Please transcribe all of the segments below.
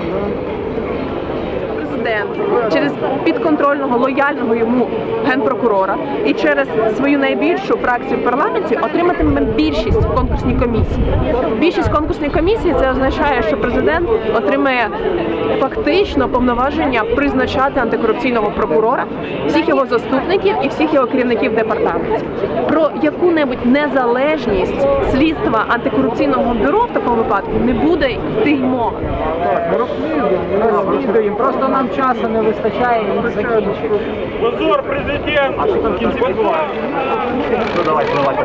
Дякую. Президент через підконтрольного лояльного йому генпрокурора і через свою найбільшу фракцію в парламенті отриматиме більшість в конкурсній комісії. Більшість в конкурсній комісії це означає, що президент отримає фактично повноваження призначати антикорупційного прокурора, всіх його заступників і всіх його керівників департаментів. Про яку-небудь незалежність слідства антикорупційного бюро в такому випадку не буде йти й мови. Розслідуємо. Просто нам часу не вистачає і він закінчить. Позор президент! А що там в кінці відбувається? Ну давайте, давайте,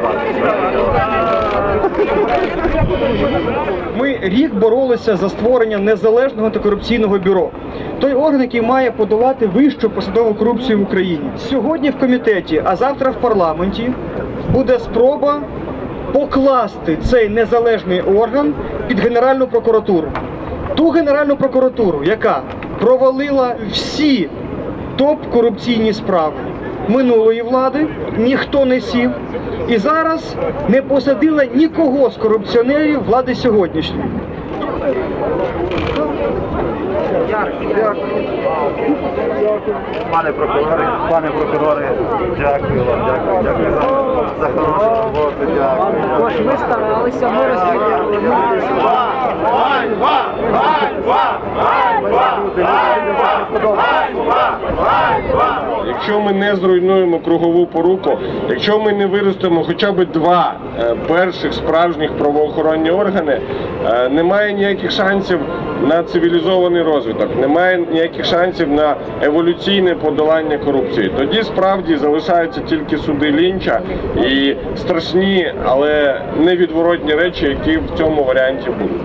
Ми рік боролися за створення незалежного антикорупційного бюро. Той орган, який має подолати вищу посадову корупцію в Україні. Сьогодні в комітеті, а завтра в парламенті буде спроба покласти цей незалежний орган під Генеральну прокуратуру. Ту Генеральну прокуратуру, яка провалила всі топ-корупційні справи минулої влади, ніхто не сів. І зараз не посадила нікого з корупціонерів влади сьогоднішньої. Пане прокурори, пане прокурори, дякую вам, дякую, дякую за, за хорошу роботу, дякую. Ми старалися, ми розслідували. Якщо ми не зруйнуємо кругову поруку, якщо ми не виростимо хоча б два е, перших справжніх правоохоронні органи, е, немає ніяких шансів на цивілізований розвиток, немає ніяких шансів на еволюційне подолання корупції. Тоді справді залишаються тільки суди лінча і страшні, але невідворотні речі, які в цьому варіанті будуть.